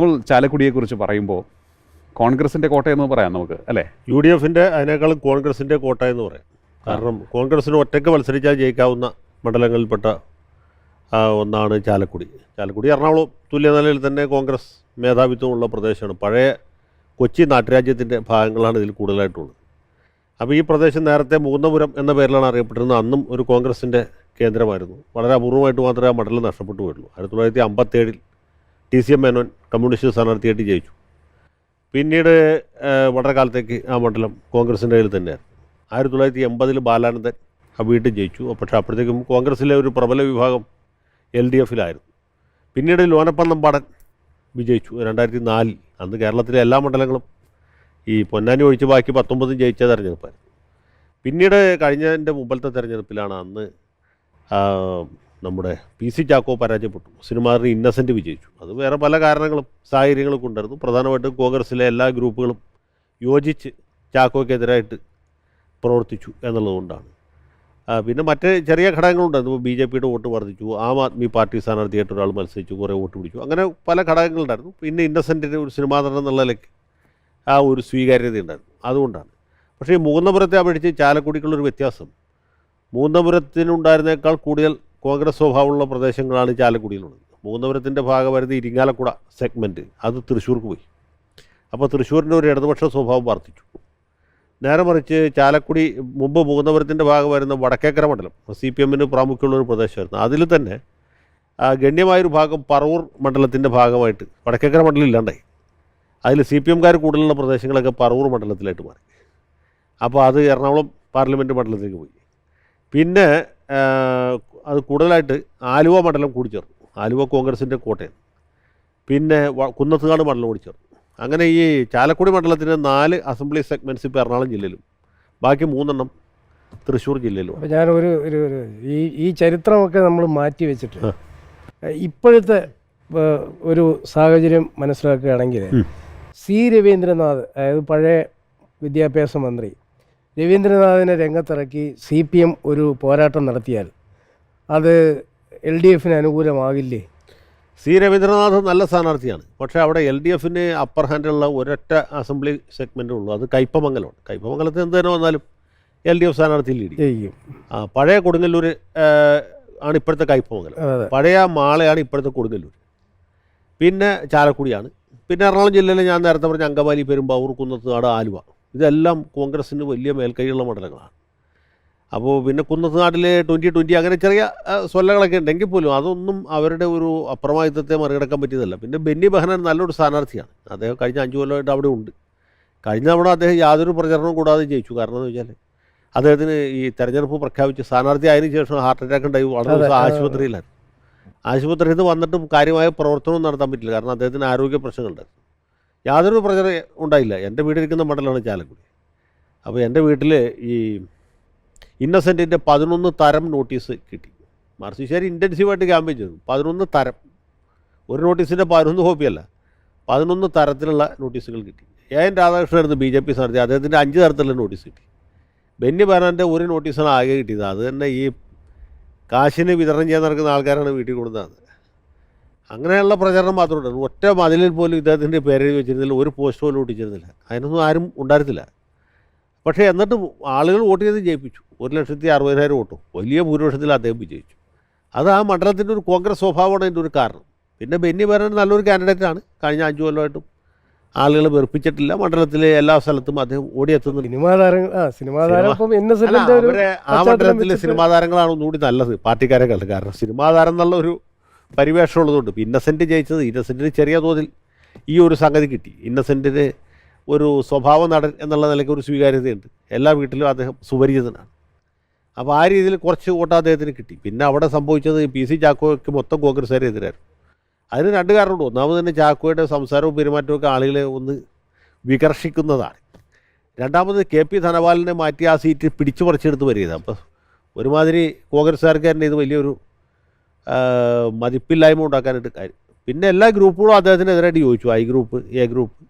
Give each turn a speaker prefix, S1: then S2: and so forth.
S1: നമ്മൾ ചാലക്കുടിയെക്കുറിച്ച് പറയുമ്പോൾ കോൺഗ്രസിന്റെ കോട്ടയെന്ന് പറയാം നമുക്ക് അല്ലേ?
S2: യു ഡി എഫിന്റെ അതിനേക്കാളും കോൺഗ്രസിന്റെ കോട്ട എന്ന് പറയാം. കാരണം കോൺഗ്രസിന് ഒറ്റയ്ക്ക് മത്സരിച്ചാൽ ജയിക്കാവുന്ന മണ്ഡലങ്ങളിൽപ്പെട്ട ഒന്നാണ് ചാലക്കുടി. ചാലക്കുടി എറണാകുളം തുല്യ നിലയിൽ തന്നെ കോൺഗ്രസ് മേധാവിത്വമുള്ള പ്രദേശമാണ്. പഴയ കൊച്ചി നാട്ടുരാജ്യത്തിന്റെ ഭാഗങ്ങളാണ് ഇതിൽ കൂടുതലായിട്ടുള്ളത്. അപ്പോൾ ഈ പ്രദേശം നേരത്തെ മൂന്നപുരം എന്ന പേരിലാണ് അറിയപ്പെട്ടിരുന്നത്. അന്നും ഒരു കോൺഗ്രസിന്റെ കേന്ദ്രമായിരുന്നു. വളരെ അപൂർവമായിട്ട് മാത്രമേ ആ മണ്ഡലം നഷ്ടപ്പെട്ടു പോയുള്ളൂ ആയിരത്തി തൊള്ളായിരത്തി അമ്പത്തേഴിൽ T C M Menon communist സ്ഥാനാർത്ഥിയായിട്ട് ജയിച്ചു. പിന്നീട് വളരെ കാലത്തേക്ക് ആ മണ്ഡലം കോൺഗ്രസിന്റെ കയ്യിൽ തന്നെയായിരുന്നു. ആയിരത്തി തൊള്ളായിരത്തി എൺപതിൽ ബാലാനന്ദൻ ആ വീട്ടിൽ ജയിച്ചു പക്ഷേ അപ്പോഴത്തേക്കും കോൺഗ്രസിലെ ഒരു പ്രബല വിഭാഗം എൽ ഡി എഫിലായിരുന്നു. പിന്നീട് ലോനപ്പന്നമ്പാടൻ വിജയിച്ചു രണ്ടായിരത്തി നാലിൽ അന്ന് കേരളത്തിലെ എല്ലാ മണ്ഡലങ്ങളും ഈ പൊന്നാനി ഒഴിച്ച് ബാക്കി പത്തൊമ്പതും ജയിച്ച തെരഞ്ഞെടുപ്പായിരുന്നു. പിന്നീട് കഴിഞ്ഞതിന്റെ മുമ്പത്തെ തെരഞ്ഞെടുപ്പിലാണ് അന്ന് നമ്മുടെ പി സി ചാക്കോ പരാജയപ്പെട്ടു. സിനിമാറിന് ഇന്നസെന്റ് വിജയിച്ചു. അത് വേറെ പല കാരണങ്ങളും സാഹചര്യങ്ങളും ഉണ്ടായിരുന്നു. പ്രധാനമായിട്ടും കോൺഗ്രസ്സിലെ എല്ലാ ഗ്രൂപ്പുകളും യോജിച്ച് ചാക്കോയ്ക്കെതിരായിട്ട് പ്രവർത്തിച്ചു എന്നുള്ളതുകൊണ്ടാണ്. പിന്നെ മറ്റ് ചെറിയ ഘടകങ്ങളുണ്ടായിരുന്നു. ബി ജെ പിയുടെ വോട്ട് വർദ്ധിച്ചു. ആം ആദ്മി പാർട്ടി സ്ഥാനാർത്ഥിയായിട്ട് ഒരാൾ മത്സരിച്ചു കുറേ വോട്ട് പിടിച്ചു. അങ്ങനെ പല ഘടകങ്ങളുണ്ടായിരുന്നു. പിന്നെ ഇന്നസെന്റിന്റെ ഒരു സിനിമാ നടൻ എന്നുള്ള ആ ഒരു സ്വീകാര്യത ഉണ്ടായിരുന്നു അതുകൊണ്ടാണ്. പക്ഷേ ഈ മൂന്നപുരത്തെ അപേക്ഷിച്ച് ചാലക്കുടിക്കുള്ളൊരു വ്യത്യാസം മൂന്നപുരത്തിനുണ്ടായിരുന്നേക്കാൾ കൂടുതൽ കോൺഗ്രസ് സ്വഭാവമുള്ള പ്രദേശങ്ങളാണ് ചാലക്കുടിയിലുള്ളത്. മൂന്നപുരത്തിന്റെ ഭാഗപരിധി ഇരിങ്ങാലക്കുട സെഗ്മെന്റ് അത് തൃശ്ശൂർക്ക് പോയി. അപ്പോൾ തൃശ്ശൂരിന്റെ ഒരു ഇടതുപക്ഷ സ്വഭാവം വർദ്ധിച്ചു. നേരെ മറിച്ച് ചാലക്കുടി മുമ്പ് മൂന്നപുരത്തിന്റെ ഭാഗം വരുന്ന വടക്കേക്കര മണ്ഡലം സി പി എമ്മിന് പ്രാമുഖ്യമുള്ളൊരു പ്രദേശമായിരുന്നു. അതിൽ തന്നെ ഗണ്യമായൊരു ഭാഗം പറവൂർ മണ്ഡലത്തിന്റെ ഭാഗമായിട്ട് വടക്കേക്കര മണ്ഡലം ഇല്ലാണ്ടായി. അതിൽ സി പി എംകാർ കൂടുതലുള്ള പ്രദേശങ്ങളൊക്കെ പറവൂർ മണ്ഡലത്തിലായിട്ട് മാറി. അപ്പോൾ അത് എറണാകുളം പാർലമെന്റ് മണ്ഡലത്തിലേക്ക് പോയി. പിന്നെ അത് കൂടുതലായിട്ട് ആലുവ മണ്ഡലം കൂടി ചേർന്നു. ആലുവ കോൺഗ്രസിന്റെ കോട്ടയം. പിന്നെ കുന്നത്തുകാട് മണ്ഡലം കൂടി ചേർന്നു. അങ്ങനെ ഈ ചാലക്കുടി മണ്ഡലത്തിന് നാല് അസംബ്ലി സെഗ്മെന്റ്സ് ഇപ്പോൾ എറണാകുളം ജില്ലയിലും ബാക്കി മൂന്നെണ്ണം തൃശ്ശൂർ ജില്ലയിലും
S3: അപ്പോൾ ഞാൻ ഒരു ഒരു ഈ ഈ ചരിത്രമൊക്കെ നമ്മൾ മാറ്റി വെച്ചിട്ട് ഇപ്പോഴത്തെ ഒരു സാഹചര്യം മനസ്സിലാക്കുകയാണെങ്കിൽ സി രവീന്ദ്രനാഥ് അതായത് പഴയ വിദ്യാഭ്യാസ മന്ത്രി രവീന്ദ്രനാഥിനെ രംഗത്തിറക്കി സി പി എം ഒരു പോരാട്ടം നടത്തിയാൽ അത് എൽ ഡി എഫിന് അനുകൂലമാകില്ലേ?
S2: സി രവീന്ദ്രനാഥ് നല്ല സ്ഥാനാർത്ഥിയാണ്. പക്ഷേ അവിടെ എൽ ഡി എഫിന് അപ്പർ ഹാൻഡിലുള്ള ഒരൊറ്റ അസംബ്ലി സെഗ്മെന്റേ ഉള്ളൂ. അത് കയ്പമംഗലമാണ്. കയ്പമംഗലത്ത് എന്ത് തന്നെ വന്നാലും എൽ ഡി എഫ് സ്ഥാനാർത്ഥി ലീഡ് ആ, പഴയ കൊടുങ്ങല്ലൂർ ആണ് ഇപ്പോഴത്തെ കയ്പമംഗലം. പഴയ മാളയാണ് ഇപ്പോഴത്തെ കൊടുങ്ങല്ലൂർ പിന്നെ ചാലക്കുടിയാണ്. പിന്നെ എറണാകുളം ജില്ലയിലെ ഞാൻ നേരത്തെ പറഞ്ഞ അങ്കമാലി പെരുമ്പാവൂർ കുന്നത്തുനാട് ആലുവ. ഇതെല്ലാം കോൺഗ്രസ്സിന് വലിയ മേൽക്കൈയുള്ള മണ്ഡലങ്ങളാണ്. അപ്പോൾ പിന്നെ കുന്നത്തുനാട്ടിൽ ട്വന്റി ട്വന്റി അങ്ങനെ ചെറിയ സ്വല്ലകളൊക്കെ ഉണ്ടെങ്കിൽ പോലും അതൊന്നും അവരുടെ ഒരു അപ്രമാദിത്വത്തെ മറികടക്കാൻ പറ്റിയതല്ല. പിന്നെ ബെന്നി ബെഹനാൻ നല്ലൊരു സ്ഥാനാർത്ഥിയാണ്. അദ്ദേഹം കഴിഞ്ഞ അഞ്ച് കൊല്ലമായിട്ട് അവിടെ ഉണ്ട്. കഴിഞ്ഞ തവണ അദ്ദേഹം യാതൊരു പ്രചരണവും കൂടാതെ ജയിച്ചു. കാരണം എന്ന് വെച്ചാൽ അദ്ദേഹത്തിന് ഈ തെരഞ്ഞെടുപ്പ് പ്രഖ്യാപിച്ച് സ്ഥാനാർത്ഥി ആയതിനു ശേഷം ഹാർട്ട് അറ്റാക്ക് ഉണ്ടായി. വളരെ ദിവസം. ആശുപത്രിയിലായിരുന്നു. ആശുപത്രിയിൽ നിന്ന് വന്നിട്ടും കാര്യമായ പ്രവർത്തനവും നടത്താൻ പറ്റില്ല. കാരണം അദ്ദേഹത്തിന് ആരോഗ്യ പ്രശ്നങ്ങളുണ്ടായിരുന്നു യാതൊരു പ്രചരണം ഉണ്ടായില്ല. എന്റെ വീടിരിക്കുന്ന മണ്ഡലമാണ് ചാലക്കുടി. അപ്പോൾ എന്റെ വീട്ടിൽ ഈ ഇന്നസെന്റിന്റെ പതിനൊന്ന് തരം നോട്ടീസ് കിട്ടി. മാർസിശ്ശേരി ഇന്റൻസീവായിട്ട് ക്യാമ്പയിൻ ചെയ്തു. പതിനൊന്ന് തരം. ഒരു നോട്ടീസിന്റെ പതിനൊന്ന് കോപ്പിയല്ല. പതിനൊന്ന് തരത്തിലുള്ള നോട്ടീസുകൾ കിട്ടി. എ എൻ രാധാകൃഷ്ണനായിരുന്നു ബി ജെ പി സ്ഥാനാർത്ഥി. അദ്ദേഹത്തിന്റെ അഞ്ച് തരത്തിലുള്ള നോട്ടീസ് കിട്ടി. ബെന്നി ബെഹനാന്റെ ഒരു നോട്ടീസാണ് ആകെ കിട്ടിയത്. അത് തന്നെ ഈ കാശിന് വിതരണം ചെയ്യാൻ നടക്കുന്ന ആൾക്കാരാണ് വീട്ടിൽ കൊടുത്തത് അങ്ങനെയുള്ള പ്രചരണം മാത്രമേ ഉള്ളൂ ഒറ്റ മതിലിൽ പോലും ഇദ്ദേഹത്തിന്റെ പേരെഴുതി വെച്ചിരുന്നില്ല. ഒരു പോസ്റ്റ് പോലും ഒട്ടിച്ചിരുന്നില്ല. അതിനൊന്നും ആരും ഉണ്ടായിരുന്നില്ല. പക്ഷേ എന്നിട്ട് ആളുകൾ വോട്ട് ചെയ്ത് ജയിപ്പിച്ചു. ഒരു ലക്ഷത്തി അറുപതിനായിരം വോട്ടും. വലിയ ഭൂരിപക്ഷത്തിൽ അദ്ദേഹം വിജയിച്ചു. അത് ആ മണ്ഡലത്തിന്റെ ഒരു കോൺഗ്രസ് സ്വഭാവമാണ് അതിന്റെ ഒരു കാരണം. പിന്നെ ബെന്നി ബെഹനാൻ നല്ലൊരു കാൻഡിഡേറ്റാണ് കഴിഞ്ഞ അഞ്ചു കൊല്ലമായിട്ടും ആളുകൾ വെറുപ്പിച്ചിട്ടില്ല. മണ്ഡലത്തിലെ എല്ലാ സ്ഥലത്തും അദ്ദേഹം ഓടിയെത്തുന്നുണ്ട്.
S3: സിനിമാ ആ
S2: അവരെ മണ്ഡലത്തിലെ സിനിമാ താരങ്ങളാണ് ഒന്നുകൂടി നല്ലത്. പാർട്ടിക്കാരെക്കാളും കാരണം സിനിമാ താരം എന്നുള്ള ഒരു പരിവേഷം ഉള്ളതുകൊണ്ട്. ഇന്നസെന്റ് ജയിച്ചത് ഇന്നസെന്റിന് ചെറിയ തോതിൽ ഈ ഒരു സംഗതി കിട്ടി. ഇന്നസെന്റിന് ഒരു സ്വഭാവ നടൻ എന്നുള്ള നിലയ്ക്ക് ഒരു സ്വീകാര്യതയുണ്ട്. എല്ലാ വീട്ടിലും അദ്ദേഹം സുപരിചിതനാണ്. അപ്പോൾ ആ രീതിയിൽ കുറച്ച് വോട്ട് അദ്ദേഹത്തിന് കിട്ടി. പിന്നെ അവിടെ സംഭവിച്ചത് പി സി ചാക്കോയ്ക്ക് മൊത്തം കോൺഗ്രസ്സുകാരെ എതിരായിരുന്നു അതിന് രണ്ട് കാരണമുണ്ട്. ഒന്നാമത് തന്നെ ചാക്കോയുടെ സംസാരവും പെരുമാറ്റവും ഒക്കെ ആളുകളെ ഒന്ന് വികർഷിക്കുന്നതാണ്. രണ്ടാമത് കെ പി ധനപാലിനെ മാറ്റി ആ സീറ്റ് പിടിച്ചു പറിച്ചെടുത്ത് വരികയത് അപ്പോൾ ഒരുമാതിരി കോൺഗ്രസ്സുകാർക്ക് തന്നെ ഇത് വലിയൊരു മതിപ്പില്ലായ്മ ഉണ്ടാക്കാനായിട്ട് കാര്യം. പിന്നെ എല്ലാ ഗ്രൂപ്പുകളും അദ്ദേഹത്തിനെതിരായിട്ട് ചോദിച്ചു. I group A group.